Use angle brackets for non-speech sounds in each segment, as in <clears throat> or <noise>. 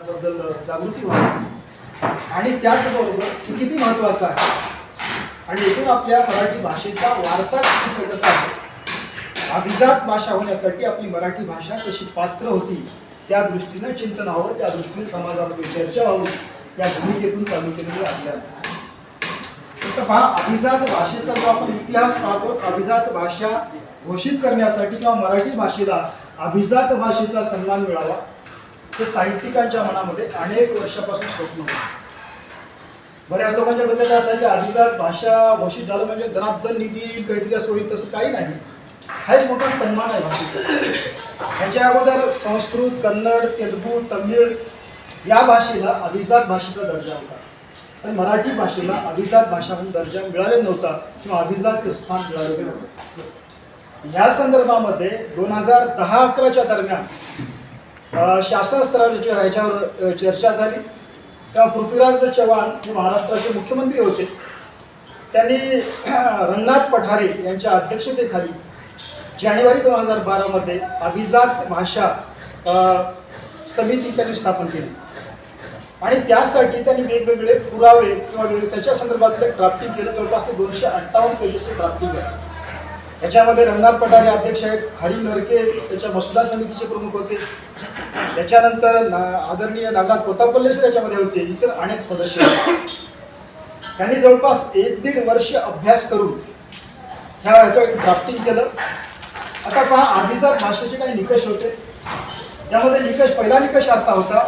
बद्दल जागृती व्हावी. आणि त्याचबरोबर हे किती महत्वाचं आहे. आणि एकूण आपल्या मराठी भाषेचा वारसा किती कसा आहे. अभिजात भाषा होण्यासाठी आपली मराठी भाषा कशी पात्र होती त्या दृष्टीनं चिंतन व्हावं त्या दृष्टीने समाजामध्ये चर्चा व्हावी या भूमिकेतून चालू केलेली आपल्याला पहा अभिजात भाषेचा जो आपण इतिहास पाहतो अभिजात भाषा घोषित करण्यासाठी किंवा मराठी भाषेला अभिजात भाषेचा सन्मान मिळावा हे साहित्यिकांच्या मनामध्ये अनेक वर्षापासून स्वप्न होतं. बऱ्याच लोकांच्या डोक्यात असं की अभिजात भाषा घोषित झालं म्हणजे धनाबद्दल निधी येईल काहीतरी असं होईल तसं काही नाही. हा एक मोठा सन्मान आहे भाषेचा. ह्याच्या अगोदर संस्कृत कन्नड तेलुगू तमिळ या भाषेला अभिजात भाषेचा दर्जा होता. पण मराठी भाषेला अभिजात भाषा म्हणून दर्जा मिळालेला नव्हता किंवा अभिजात स्थान मिळालेलं नव्हतं. या संदर्भामध्ये दोन हजार दहा अकराच्या दरम्यान शासन स्तरावर ह्याच्यावर चर्चा झाली. तेव्हा पृथ्वीराज चव्हाण हे महाराष्ट्राचे मुख्यमंत्री होते. त्यांनी <clears throat> रंगनाथ पठारे यांच्या अध्यक्षतेखाली जानेवारी दोन हजार बारामध्ये अभिजात भाषा समिती त्यांनी स्थापन केली. आणि त्यासाठी त्यांनी वेगवेगळे पुरावे किंवा वेगळे त्याच्या संदर्भातले ड्राफ्टिंग केलं. जवळपास ते दोनशे अठ्ठावन्न पेजेसचे ड्राफ्टिंग आहे. याच्यामध्ये रंगनाथ पठारे अध्यक्ष आहेत हरी नरके त्याच्या मसुदा समितीचे प्रमुख होते. त्याच्यानंतर ना- आदरणीय नागनाथ कोतापल्ले सर याच्यामध्ये होते इतर अनेक सदस्य होते. त्यांनी जवळपास एक दीड वर्ष अभ्यास करून ह्या ह्याचं ड्राफ्टिंग केलं. आता पहा आधीचा भाषेचे काही निकष होते. त्यामध्ये निकष पहिला निकष असा होता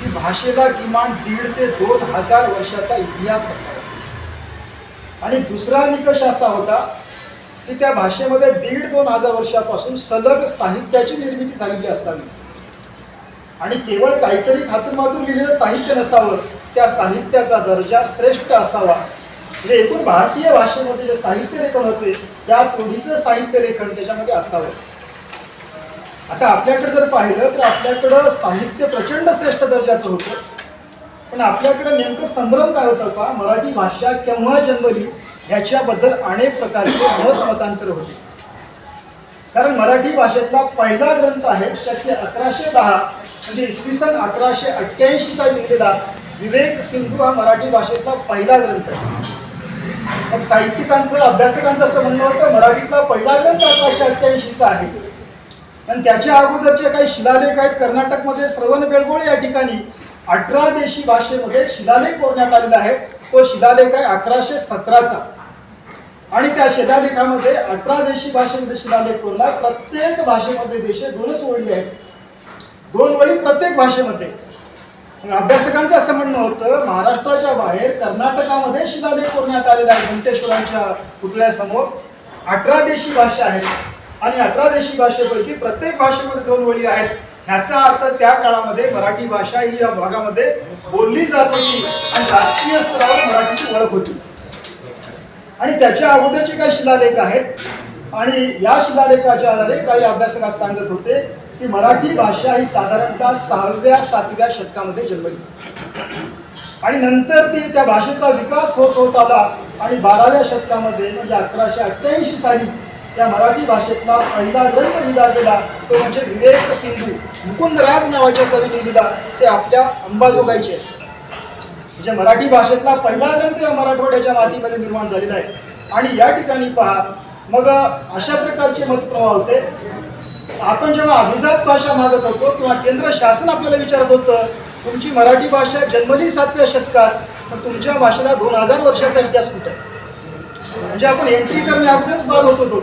की भाषेला किमान दीड ते दोन हजार वर्षाचा इतिहास असावा. आणि दुसरा निकष असा होता की त्या भाषेमध्ये दीड दोन हजार वर्षापासून सलग साहित्याची निर्मिती झालेली असावी. आणि केवळ काहीतरी थातूमातून लिहिलेलं साहित्य नसावं त्या साहित्याचा दर्जा श्रेष्ठ असावा. म्हणजे एकूण भारतीय भाषेमध्ये जे साहित्य लेखन होते त्या पुढीचं साहित्य लेखन त्याच्यामध्ये असावं. आता आपल्याकडे जर पाहिलं तर आपल्याकडं साहित्य प्रचंड श्रेष्ठ दर्जाचं होतं. पण आपल्याकडे नेमकं संभ्रम काय होतं का मराठी भाषा केव्हा जन्मली? ह्याच्याबद्दल अनेक प्रकारचे मत मतांतर होते. कारण मराठी भाषेतला पहिला ग्रंथ आहे शक्य अकराशे दहा म्हणजे इसवी सन अकराशे अठ्ठ्याऐंशी साली लिहिलेला विवेक सिंधू हा मराठी भाषेतला पहिला ग्रंथ आहे. मग साहित्यिकांचं अभ्यासकांचं असं म्हणणं होतं मराठीतला पहिला ग्रंथ अकराशे अठ्ठ्याऐंशीचा आहे. आणि त्याच्या अगोदरचे काही शिलालेख आहेत. कर्नाटकमध्ये श्रवण बेळगोळ या ठिकाणी अठरा देशी भाषेमध्ये शिलालेख कोरण्यात आलेला आहे. तो शिलालेख आहे अकराशे सतराचा. आणि त्या शिलालेखामध्ये अठरा देशी भाषेमध्ये शिलालेख कोरला प्रत्येक भाषेमध्ये देशे दोनच ओळी आहेत. दोन ओळी प्रत्येक भाषेमध्ये. अभ्यासकांचं असं म्हणणं होतं महाराष्ट्राच्या बाहेर कर्नाटकामध्ये शिलालेख कोरण्यात आलेला आहे घंटेश्वरांच्या पुतळ्यासमोर अठरा देशी भाषा आहेत. आणि अठरा देशी भाषेपैकी प्रत्येक भाषेमध्ये दोन ओळी आहेत. ह्याचा अर्थ त्या काळामध्ये मराठी भाषा ही या भागामध्ये बोलली जात होती आणि राष्ट्रीय स्तरावर मराठीची ओळख होती. आणि त्याच्या अगोदरचे काही शिलालेख आहेत. आणि या शिलालेखाच्या आधारे काही अभ्यासक सांगत होते की मराठी भाषा ही साधारणतः सहाव्या सातव्या शतकामध्ये जन्मली. आणि नंतर ती त्या भाषेचा विकास होत होत आला आणि बाराव्या शतकामध्ये म्हणजे अकराशे अठ्ठ्याऐंशी साली त्या मराठी भाषेतला पहिला ग्रंथ लिहिला गेला. तो म्हणजे विवेक सिंधू मुकुंदराज नावाच्या कवी लिहिला ते आपल्या अंबाजोगाईचे. म्हणजे मराठी भाषेतला पहिला ग्रंथ या मराठवाड्याच्या मातीमध्ये निर्माण झालेला आहे. आणि या ठिकाणी पहा मग अशा प्रकारचे मतप्रवाह होते. आपण जेव्हा अभिजात भाषा मागत होतो किंवा केंद्र शासन आपल्याला विचारत होतं तुमची मराठी भाषा जन्मली सातव्या शतकात पण तुमच्या भाषेला दोन हजार वर्षाचा इतिहास कुठे म्हणजे आपण एंट्री करणे अगोदरच बाद होत होतो.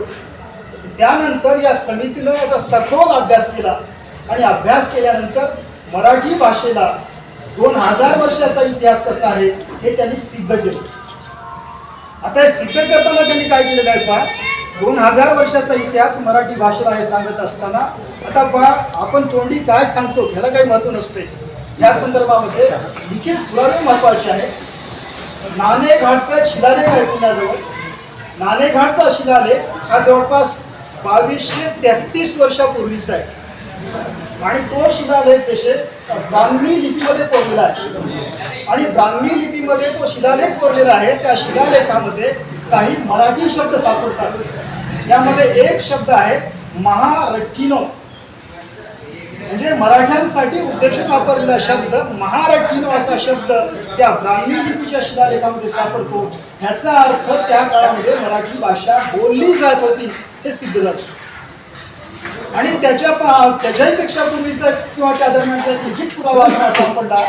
त्यानंतर या समितीनं याचा सखोल अभ्यास केला. आणि अभ्यास केल्यानंतर मराठी भाषेला दोन हजार वर्षाचा इतिहास कसा आहे हे त्यांनी सिद्ध केलं. आता हे सिद्ध करताना त्यांनी काय केलेलं आहे पहा? दोन हजार वर्षाचा इतिहास मराठी भाषेला हे सांगत असताना आता पहा आपण तोंडी काय सांगतो ह्याला काही महत्त्व नसते. या संदर्भामध्ये लिखित पुरावे महत्त्वाचे आहे नाणेघाटचा एक शिलालेख आहे पुण्याजवळ. नाणेघाटचा शिलालेख हा जवळपास बावीसशे तेहतीस वर्षापूर्वीचा आहे. आणि तो शिलालेख तसे ब्राह्मी लिपीमध्ये कोरलेला आहे. आणि ब्राह्मी लिपीमध्ये तो शिलालेख कोरलेला आहे त्या शिलालेखामध्ये काही मराठी शब्द सापडतात. यामध्ये एक शब्द आहे महारठीनो म्हणजे मराठ्यांसाठी उद्देशून वापरलेला शब्द महारठीनो असा शब्द त्या ब्राह्मी लिपीच्या शिलालेखामध्ये सापडतो. ह्याचा अर्थ त्या काळामध्ये मराठी भाषा बोलली जात होती हे सिद्ध झालं. आणि त्याच्या त्याच्याहीपेक्षा त्याच्याही पेक्षा पूर्वीचा किंवा त्या दरम्यानचा लिखित पुरावा असा सापडला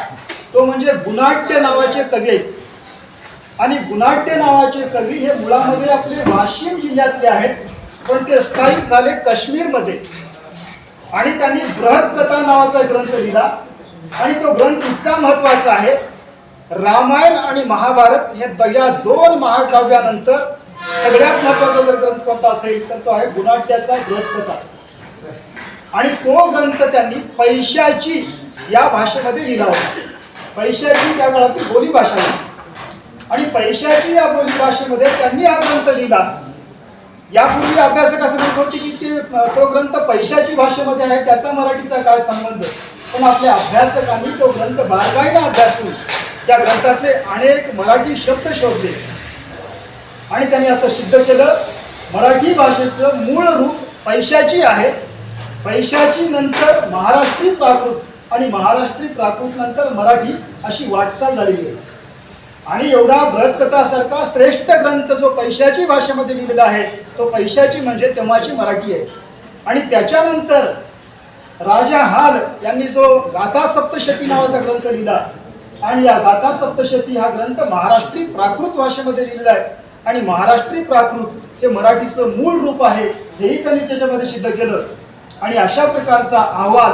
तो म्हणजे गुणाट्य नावाचे कवी आहेत. आणि गुणाट्य नावाचे कवी हे मुळामध्ये आपले वाशिम जिल्ह्यातले आहेत पण ते स्थायिक झाले काश्मीरमध्ये. आणि त्यांनी बृहत्कथा नावाचा ग्रंथ लिहिला आणि तो ग्रंथ इतका महत्त्वाचा आहे रामायण आणि महाभारत हे या दोन महाकाव्यानंतर सगळ्यात महत्त्वाचा जर ग्रंथ कोणता असेल तर तो आहे गुणाट्याचा बृहत्कथा आणि तो ग्रंथ त्यांनी पैशाची या भाषेमध्ये लिहिला होता. पैशाची त्या काळातली बोली भाषा होती. आणि पैशाची या बोली भाषेमध्ये त्यांनी हा ग्रंथ लिहिला. यापूर्वी अभ्यासक असं म्हणत होते की ते तो ग्रंथ पैशाची भाषेमध्ये आहे त्याचा मराठीचा काय संबंध? पण आपल्या अभ्यासकांनी तो ग्रंथ बारकाईने अभ्यासून त्या ग्रंथातले अनेक मराठी शब्द शोधले. आणि त्यांनी असं सिद्ध केलं मराठी भाषेचं मूळ रूप पैशाची आहे. पैशाची नंतर महाराष्ट्रीय प्राकृत आणि महाराष्ट्रीय प्राकृत नंतर मराठी अशी वाटचाल झालेली आहे. आणि एवढा बृहत श्रेष्ठ ग्रंथ जो पैशाची भाषेमध्ये लिहिलेला आहे तो पैशाची म्हणजे तेव्हाची मराठी आहे. आणि त्याच्यानंतर राजा हाल यांनी जो गाथा सप्तशती नावाचा ग्रंथ लिहिला आणि या गाथा सप्तशती हा ग्रंथ महाराष्ट्रीय प्राकृत भाषेमध्ये लिहिलेला आहे. आणि महाराष्ट्रीय प्राकृत हे मराठीचं मूळ रूप आहे हेही त्यांनी त्याच्यामध्ये सिद्ध केलं. आणि अशा प्रकारचा अहवाल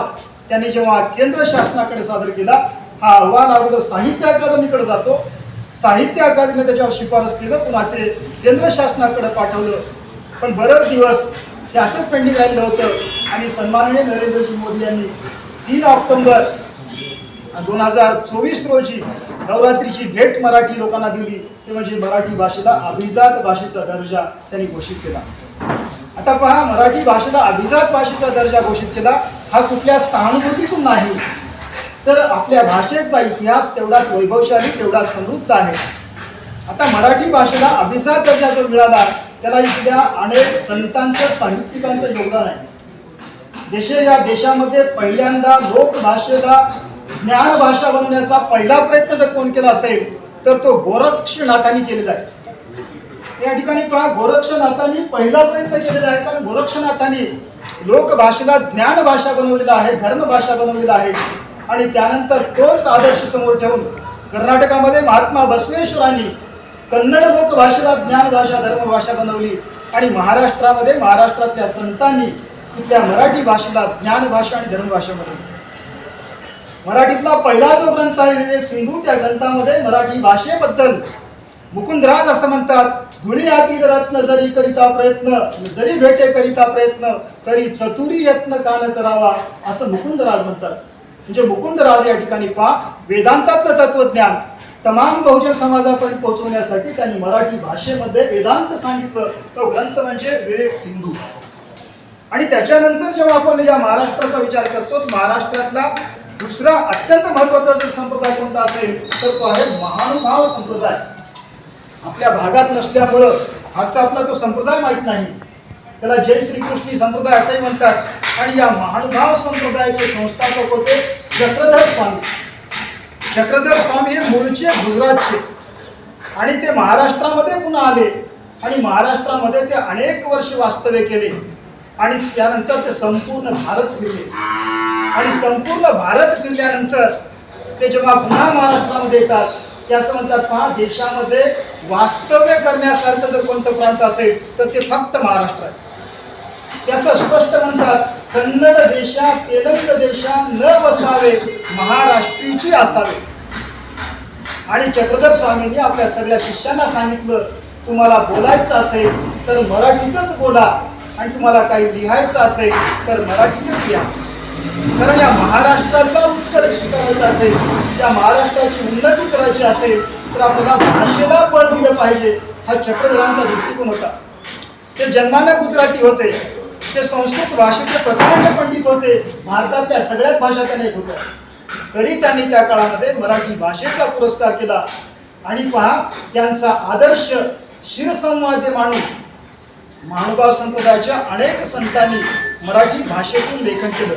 त्यांनी जेव्हा केंद्र शासनाकडे सादर केला हा अहवाल अगोदर साहित्य अकादमीकडे जातो. साहित्य अकादमीने त्याच्यावर शिफारस केलं पुन्हा ते केंद्र शासनाकडे पाठवलं. पण बरेच दिवस हे असंच पेंडिंग राहिलं होतं. आणि सन्माननीय नरेंद्रजी मोदी यांनी तीन ऑक्टोबर दोन हजार चोवीस रोजी नवरात्रीची भेट मराठी लोकांना दिली. ते म्हणजे मराठी भाषेला अभिजात भाषेचा दर्जा त्यांनी घोषित केला. आता पहा मराठी भाषेला अभिजात भाषेचा दर्जा घोषित केला हा कुठल्या सहानुभूतीतून नाही. तर आपल्या भाषेचा इतिहास तेवढाच वैभवशाली तेवढाच समृद्ध आहे. आता मराठी भाषेला अभिजात दर्जा जो मिळाला त्याला इथल्या अनेक संतांचं साहित्यिकांचं योगदान आहे. देशे या देशामध्ये पहिल्यांदा लोक भाषेला ज्ञान भाषा बनवण्याचा पहिला प्रयत्न जर कोण केला असेल तर तो गोरक्षनाथांनी केलेला आहे. या ठिकाणी पहा गोरक्षनाथांनी पहिला प्रयत्न केलेला आहे. कारण गोरक्षनाथांनी लोकभाषेला ज्ञान भाषा बनवलेला आहे धर्म भाषा बनवलेला आहे. आणि त्यानंतर तोच आदर्श समोर ठेवून कर्नाटकामध्ये महात्मा बसवेश्वरांनी कन्नड लोकभाषेला ज्ञान भाषा धर्म भाषा बनवली. आणि महाराष्ट्रामध्ये महाराष्ट्रातल्या संतांनी तिथल्या मराठी भाषेला ज्ञान भाषा आणि धर्म भाषा बनवली. मराठीतला पहिला जो ग्रंथ आहे विवेक सिंधू त्या ग्रंथामध्ये मराठी भाषेबद्दल मुकुंदराज असं म्हणतात दुनियातील रत्न जरी करिता प्रयत्न जरी भेटे करिता प्रयत्न तरी चतुरी यत्न कान करावा असं मुकुंदराज म्हणतात. म्हणजे मुकुंदराज या ठिकाणी पहा वेदांतातलं तत्वज्ञान तमाम बहुजन समाजापर्यंत पोहोचवण्यासाठी त्यांनी मराठी भाषेमध्ये वेदांत सांगितलं. तो ग्रंथ म्हणजे विवेक सिंधू. आणि त्याच्यानंतर जेव्हा आपण या महाराष्ट्राचा विचार करतो महाराष्ट्रातला दुसरा अत्यंत महत्त्वाचा जर संप्रदाय कोणता असेल तर तो आहे महानुभाव संप्रदाय. आपल्या भागात नसल्यामुळं असा आपला तो संप्रदाय माहीत नाही. त्याला जय श्रीकृष्णी संप्रदाय असंही म्हणतात. आणि या महानुभाव संप्रदायाचे संस्थापक होते चक्रधर स्वामी. चक्रधर स्वामी हे मूळचे गुजरातचे. आणि ते महाराष्ट्रामध्ये पुन्हा आले. आणि महाराष्ट्रामध्ये ते अनेक वर्ष वास्तव्य केले. आणि त्यानंतर ते संपूर्ण भारत फिरले. आणि संपूर्ण भारत फिरल्यानंतर ते जेव्हा पुन्हा महाराष्ट्रामध्ये येतात ते असं म्हणतात पहा देशामध्ये वास्तव्य करण्यासारखं जर कोणतं प्रांत असेल तर ते फक्त महाराष्ट्र आहे. त्याचं स्पष्ट म्हणतात कन्नड देशा तेलंग देशा न बसावे महाराष्ट्रीची असावे. आणि चक्रधर स्वामींनी आपल्या सगळ्या शिष्यांना सांगितलं तुम्हाला बोलायचं असेल तर मराठीतच बोला. आणि तुम्हाला काही लिहायचं असेल तर मराठीतच लिहा. कारण या महाराष्ट्राचा उत्कर्ष करायचा असेल या महाराष्ट्राची उन्नती करायची असेल तर आपल्याला भाषेला बळ दिलं पाहिजे हा चक्रधरांचा दृष्टिकोन होता. ते जन्मानं गुजराती होते ते संस्कृत भाषेचे प्रकांड पंडित होते भारतातल्या सगळ्याच भाषा त्यांना येत होत्या. तरी त्यांनी त्या काळामध्ये मराठी भाषेचा पुरस्कार केला. आणि पहा त्यांचा आदर्श शिरसंवाद्य मानून महानुभाव संप्रदायाच्या अनेक संतांनी मराठी भाषेतून लेखन केलं.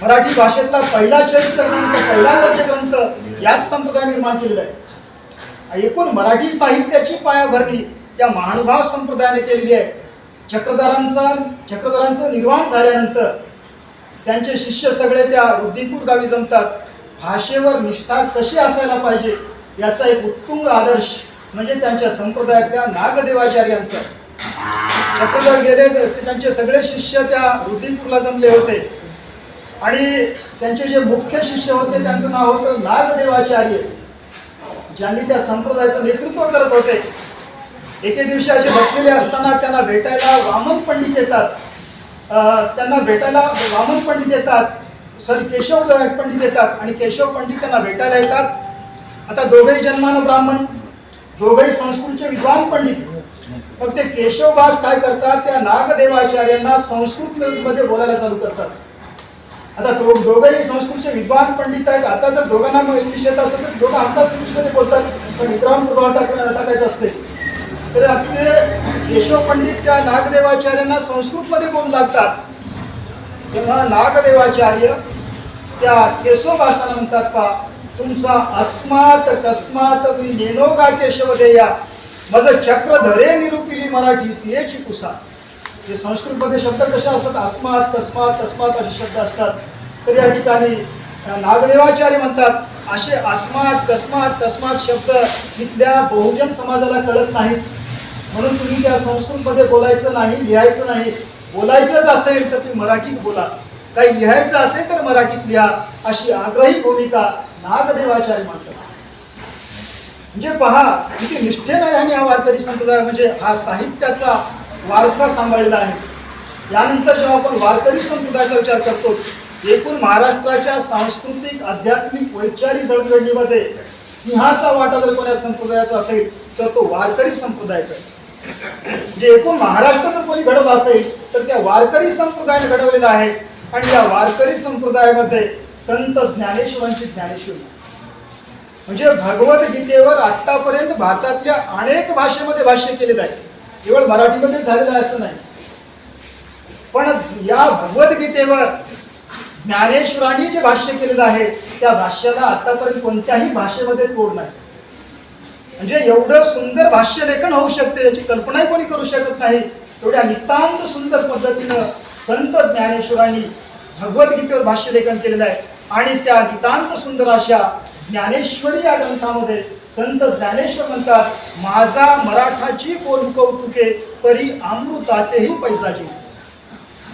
मराठी भाषेतला पहिला चरित्र ग्रंथ पहिला गद्य ग्रंथ याच संप्रदाय निर्माण केलेला आहे. एकूण मराठी साहित्याची पायाभरणी त्या महानुभाव संप्रदायाने केलेली आहे. चक्रधरांचा चक्रधरांचं निर्माण झाल्यानंतर त्यांचे शिष्य सगळे त्या रुद्दीपूर गावी जमतात. भाषेवर निष्ठा कशी असायला पाहिजे याचा एक उत्तुंग आदर्श म्हणजे त्यांच्या संप्रदायातल्या नागदेवाचार्यांचा. चक्रधर गेले त्यांचे सगळे शिष्य त्या रुद्दीपूरला जमले होते. आणि त्यांचे जे मुख्य शिष्य होते त्यांचं नाव होतं नागदेवाचार्य ज्यांनी त्या संप्रदायाचं नेतृत्व करत होते. एके दिवशी असे बसलेले असताना त्यांना भेटायला वामन पंडित येतात. त्यांना भेटायला वामन पंडित येतात सॉरी केशव पंडित येतात आणि केशव पंडित त्यांना भेटायला येतात. आता दोघेही जन्मानं ब्राह्मण दोघेही संस्कृतचे विद्वान पंडित. मग ते केशवदास काय करतात त्या नागदेवाचार्यांना संस्कृत मध्ये बोलायला चालू करतात. आता दो दोघंही संस्कृतचे विद्वान पंडित आहेत. आता जर दोघांना मग इंग्लिश येत असेल तर दोघं आत्ताच इंग्लिशमध्ये बोलतात. पण इतरांना प्रभाव टाक टाकायचं असते. तर आपले केशव पंडित त्या नागदेवाचार्यांना संस्कृतमध्ये बोलू लागतात. तेव्हा नागदेवाचार्य त्या केशवदासांना म्हणतात पा तुमचा अस्मात कस्मात मी नेनो गा केशव देया माझं चक्र धरे निरूपिली मराठी तियेची कुसा हे संस्कृतमध्ये शब्द कसे असतात अस्मात कस्मात तस्मात असे शब्द असतात तर या ठिकाणी नागदेवाचार्य म्हणतात असे अस्मात कस्मात तस्मात शब्द इथल्या बहुजन समाजाला कळत नाहीत. म्हणून तुम्ही त्या संस्कृतमध्ये बोलायचं नाही लिहायचं नाही. बोलायचंच असेल तर तुम्ही मराठीत बोला. काही लिहायचं असेल तर मराठीत लिहा अशी आग्रही भूमिका नागदेवाचार्य म्हणतात म्हणजे पहा किती निष्ठेनं यांनी हा वारकरी संप्रदाय म्हणजे हा साहित्याचा वारसा सांभाळला आहे. यानंतर जेव्हा आपण वारकरी संप्रदायाचा विचार करतो एकूण महाराष्ट्राच्या सांस्कृतिक आध्यात्मिक वैचारिक जडणघडणीमध्ये सिंहाचा वाटा जर कोणा संप्रदायाचा असेल तर तो वारकरी संप्रदायाचा आहे. जे एकूण महाराष्ट्र जर कोणी घडवलं असेल तर त्या वारकरी संप्रदायाने घडवलेला आहे. आणि या वारकरी संप्रदायामध्ये संत ज्ञानेश्वरांची ज्ञानेश्वरी. म्हणजे भगवद्गीतेवर आतापर्यंत भारतातल्या अनेक भाषेमध्ये भाष्य केलेलं आहे. केवळ मराठीमध्ये झालेलं आहे असं नाही. पण या भगवद्गीतेवर ज्ञानेश्वरांनी जे भाष्य केलेलं आहे त्या भाष्याला आतापर्यंत कोणत्याही भाषेमध्ये तोड नाही. म्हणजे एवढं सुंदर भाष्य लेखन होऊ शकते याची कल्पनाही कोणी करू शकत नाही. एवढ्या नितांत सुंदर पद्धतीनं संत ज्ञानेश्वरांनी भगवद्गीतेवर भाष्य लेखन केलेलं आहे. आणि त्या नितांत सुंदर अशा ज्ञानेश्वरी या ग्रंथामध्ये संत ज्ञानेश्वर म्हणतात माझा मराठाची बोल कौतुके परी अमृतातेही पैसाची.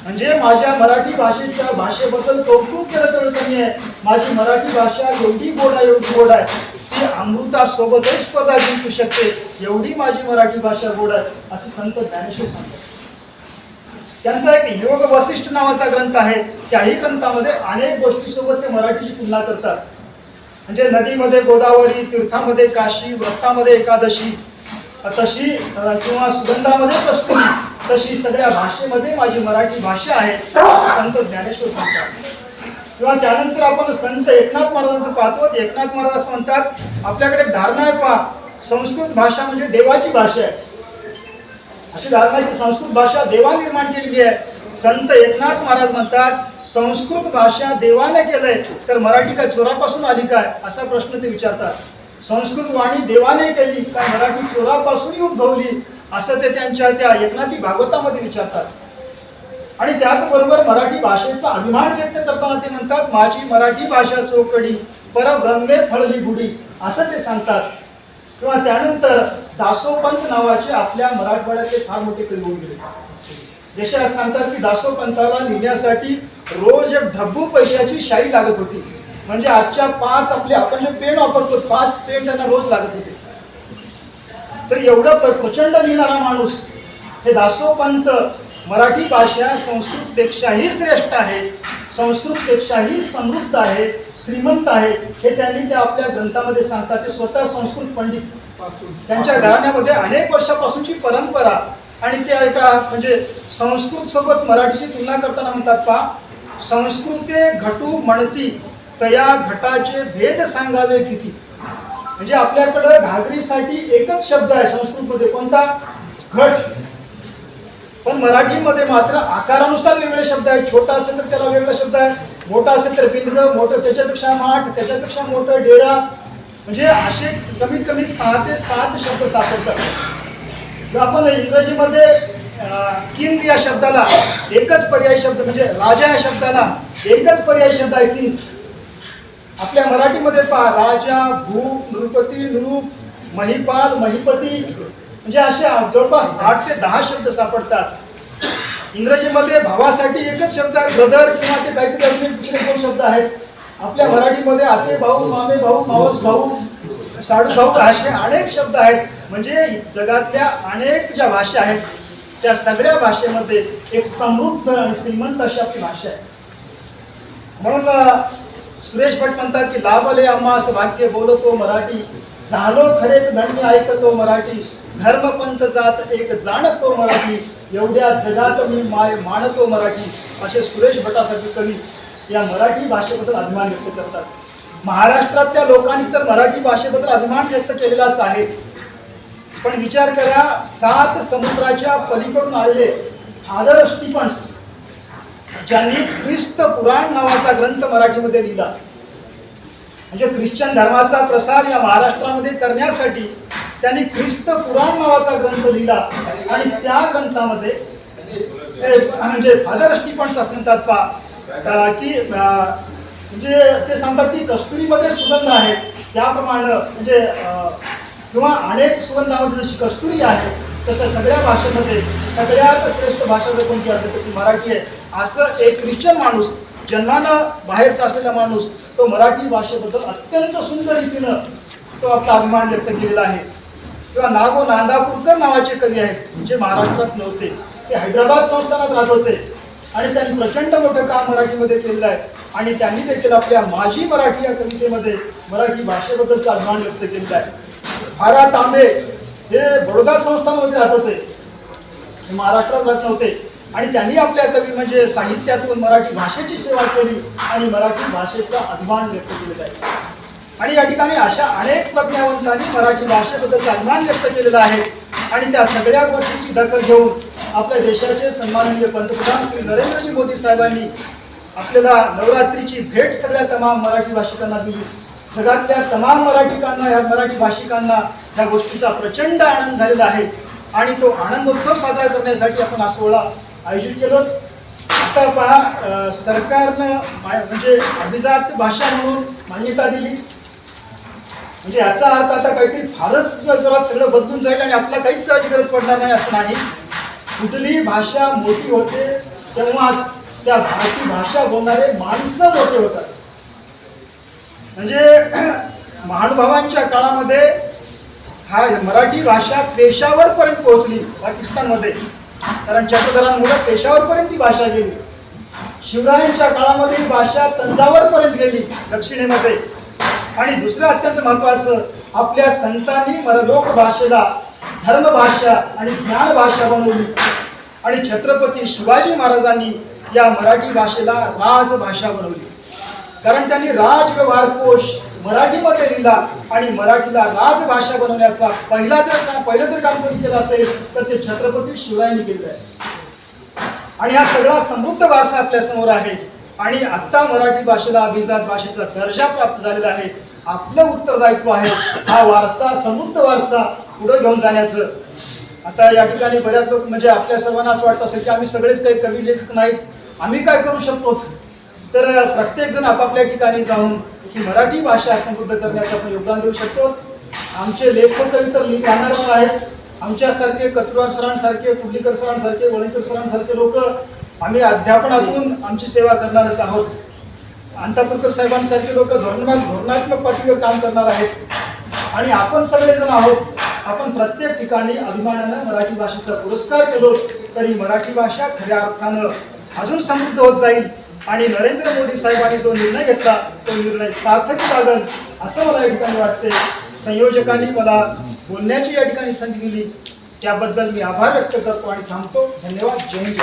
म्हणजे माझ्या मराठी भाषेच्या भाषेबद्दल कौतुक केलं तर कमी आहे. माझी मराठी भाषा एवढी गोड आहे एवढी गोड आहे ती अमृतासोबतच स्पर्धा जिंकू शकते. एवढी माझी मराठी भाषा गोड आहे असे संत ज्ञानेश्वर सांगतात. त्यांचा एक योग वसिष्ठ नावाचा ग्रंथ आहे. त्याही ग्रंथामध्ये अनेक गोष्टीसोबत ते मराठीची तुलना करतात. म्हणजे नदीमध्ये गोदावरी तीर्थामध्ये काशी व्रतामध्ये एकादशी तशी किंवा सुगंधामध्ये कस्तुरी तशी सगळ्या भाषेमध्ये माझी मराठी भाषा आहे संत ज्ञानेश्वर सांगतात किंवा त्यानंतर आपण संत एकनाथ महाराजांचं पाहतो. एकनाथ महाराज म्हणतात आपल्याकडे धारणा आहे पहा संस्कृत भाषा म्हणजे देवाची भाषा आहे. अशी धारणा आहे की संस्कृत भाषा देवा निर्माण केलेली आहे. संत एकनाथ महाराज म्हणतात संस्कृत भाषा देवाने केलंय तर मराठी काय चोरापासून आली काय? असा प्रश्न ते विचारतात. संस्कृत वाणी देवाने केली का मराठी चोरापासून उद्भवली असं ते त्यांच्या त्या एकनाथी भागवतामध्ये विचारतात. आणि त्याचबरोबर मराठी भाषेचा अभिमान व्यक्त करताना ते म्हणतात माझी मराठी भाषा चोकडी परब्रह्मे फळली गुढी असं ते सांगतात. किंवा त्यानंतर दासोपंत नावाचे आपल्या मराठवाड्याचे फार मोठे कवी होऊन गेले. देशात सांगतात की दासोपंताला लिहिण्यासाठी रोज एक ढब्बू पैशाची शाई लागत होती. म्हणजे आजच्या पाच आपले आपण जे पेन वापरतो पाच पेन त्यांना रोज लागत होते. तर एवढं प्र- प्रचंड लिहिणारा माणूस हे दासोपंत मराठी भाषा संस्कृतपेक्षाही श्रेष्ठ आहे संस्कृतपेक्षाही समृद्ध आहे श्रीमंत आहे हे त्यांनी त्या आपल्या ग्रंथामध्ये सांगतात. ते स्वतः संस्कृत पंडित. त्यांच्या घराण्यामध्ये अनेक वर्षापासूनची परंपरा आणि ते एका म्हणजे संस्कृत सोबत मराठीची तुलना करताना म्हणतात पहा संस्कृते घटू म्हणती तया घटाचे भेद सांगावे किती? म्हणजे आपल्याकडं घागरीसाठी एकच शब्द आहे संस्कृतमध्ये कोणता? घट. पण मराठीमध्ये मात्र आकारानुसार वेगळे शब्द आहेत. छोटा असेल तर त्याला वेगळा शब्द आहे. मोठा असेल तर बिंद मोठं त्याच्यापेक्षा माठ त्याच्यापेक्षा मोठं डेरा. म्हणजे असे कमीत कमी सहा ते सात शब्द सापडतात. आपण इंग्रजीमध्ये किंग या शब्दाला एकच पर्याय शब्द म्हणजे राजा या शब्दाला एकच पर्याय शब्द आहे किंग आपल्या मराठीमध्ये पहा राजा भू नृपती नृप महिपाल महिपती म्हणजे असे जवळपास आठ ते दहा शब्द सापडतात. इंग्रजीमध्ये भावासाठी एकच शब्द आहे ब्रदर किंवा ते काहीतरी दुसरे दोन शब्द आहेत. आपल्या मराठीमध्ये आते भाऊ मामे भाऊ मावस भाऊ साडू भाऊ असे अनेक शब्द आहेत. म्हणजे जगातल्या अनेक ज्या भाषा आहेत त्या सगळ्या भाषेमध्ये एक समृद्ध आणि श्रीमंत अशी आपली भाषा आहे. म्हणून सुरेश भट म्हणतात की लाभले आम्हा असं वाक्य बोलतो मराठी. झालो खरेच धन्य ऐकतो मराठी. धर्मपंथ जात एक जाणतो मराठी. एवढ्या जगात मी माय मानतो मराठी. असे सुरेश भटासाठी कवी या मराठी भाषेबद्दल अभिमान व्यक्त करतात. महाराष्ट्रातल्या लोकांनी तर मराठी भाषेबद्दल अभिमान व्यक्त केलेलाच आहे. पण विचार करा सात समुद्राच्या पलीकडून आलेले फादर स्टीफन्स ज्यांनी ख्रिस्त पुराण नावाचा ग्रंथ मराठीमध्ये लिहिला. म्हणजे ख्रिश्चन धर्माचा प्रसार या महाराष्ट्रामध्ये करण्यासाठी त्यांनी ख्रिस्त पुराण नावाचा ग्रंथ लिहिला. आणि त्या ग्रंथामध्ये म्हणजे फादर स्टीफन्स असं म्हणतात पा की म्हणजे ते सांगतात की कस्तुरीमध्ये सुगंध आहे. त्याप्रमाणे म्हणजे किंवा अनेक सुगंधामध्ये जशी कस्तुरी आहे तसं सगळ्या भाषेमध्ये सगळ्यात श्रेष्ठ भाषा जर कोणती असेल तर ती मराठी आहे. असं एक ख्रिश्चन माणूस जन्मानं बाहेरचा असलेला माणूस तो मराठी भाषेबद्दल अत्यंत सुंदर रीतीनं तो आपला अभिमान व्यक्त केलेला आहे. किंवा नागो नांदापूरकर नावाचे कवी आहेत जे महाराष्ट्रात नव्हते. ते हैदराबाद संस्थानात राहत होते आणि त्यांनी प्रचंड मोठं काम मराठीमध्ये केलेलं आहे. आणि त्यांनी देखील आपल्या माझी मराठी या कवितेमध्ये मराठी भाषेबद्दलचा अभिमान व्यक्त केलेला आहे. भारा तांबे हे बडोदा संस्थानामध्ये राहत होते. हे महाराष्ट्रात राहत नव्हते. आणि त्यांनी आपल्या कवी म्हणजे साहित्यातून मराठी भाषेची सेवा केली आणि मराठी भाषेचा अभिमान व्यक्त केलेला आहे. आणि या ठिकाणी अशा अनेक प्रज्ञावंतांनी मराठी भाषेबद्दलचा अभिमान व्यक्त केलेला आहे. आणि त्या सगळ्या गोष्टींची दखल घेऊन आपल्या देशाचे सन्माननीय पंतप्रधान श्री नरेंद्रजी मोदी साहेबांनी आपल्याला नवरात्रीची भेट सगळ्या तमाम मराठी भाषिकांना दिली. जगातल्या तमाम मराठिकांना या मराठी भाषिकांना या गोष्टीचा प्रचंड आनंद झालेला आहे आणि तो आनंदोत्सव साजरा करण्यासाठी आपण हा सोहळा आयोजित केलो. आता पहा सरकारनं म्हणजे अभिजात भाषा म्हणून मान्यता दिली. म्हणजे याचा अर्थ आता काहीतरी फारच जोरात सगळं बदलून जाईल आणि आपल्याला काहीच करायची गरज पडणार नाही असं नाही. कुठली भाषा मोठी होते तेव्हाच त्या भारतीय भाषा बोलणारे माणसं मोठे होतात. म्हणजे <clears throat> महानुभावांच्या काळामध्ये हा मराठी भाषा पेशावर पर्यंत पोहोचली पाकिस्तानमध्ये. कारण चक्रधरांमुळे पेशावर पर्यंत ती भाषा गेली. शिवरायांच्या काळामध्ये ही भाषा तंजावर पर्यंत गेली दक्षिणेमध्ये. आणि दुसरं अत्यंत महत्वाचं आपल्या संतांनी मरा लोकभाषेला धर्मभाषा आणि ज्ञानभाषा बनवली. आणि छत्रपती शिवाजी महाराजांनी या मराठी भाषेला राजभाषा बनवली. कारण त्यांनी राजव्यवहार कोश मराठीमध्ये लिहिला आणि मराठीला राजभाषा बनवण्याचा पहिला जर पहिलं जर काम कोणी केलं असेल तर ते छत्रपती शिवरायांनी केलेलं आहे. आणि हा सगळा समृद्ध वारसा आपल्यासमोर आहे. आणि आत्ता मराठी भाषेला अभिजात भाषेचा दर्जा प्राप्त झालेला आहे. आपलं उत्तरदायित्व आहे. हा वारसा समृद्ध वारसा पुढे घेऊन जाण्याचं. आता या ठिकाणी बऱ्याच लोक म्हणजे आपल्या सर्वांना असं वाटत असेल की आम्ही सगळेच काही कवी लेखक नाहीत. आम्ही काय करू शकतो? तर प्रत्येक जण आपापल्या ठिकाणी जाऊन ही मराठी भाषा समृद्ध करण्याचं आपण योगदान देऊ शकतो. आमचे लेखक कवी तर लिहिणार पण आहेत. आमच्यासारखे कत्रुवार सरांसारखे कुर्लीकर सरांसारखे वणीकर सरांसारखे लोक आम्ही अध्यापनातून आमची सेवा करणारच आहोत. अंतापूरकर साहेबांसारखे लोक धोरणात धोरणात्मक पातळीवर काम करणार आहेत. आणि आपण सगळेजण आहोत. आपण प्रत्येक ठिकाणी अभिमानानं मराठी भाषेचा पुरस्कार केलो तरी मराठी भाषा खऱ्या अर्थानं अजून समृद्ध होत जाईल. आणि नरेंद्र मोदी साहेबांनी जो निर्णय घेतला तो निर्णय सार्थक लागल असं मला या ठिकाणी वाटते संयोजकांनी मला बोलण्याची या ठिकाणी संधी दिली. त्याबद्दल मी आभार व्यक्त करतो आणि थांबतो. धन्यवाद. जय हिंद.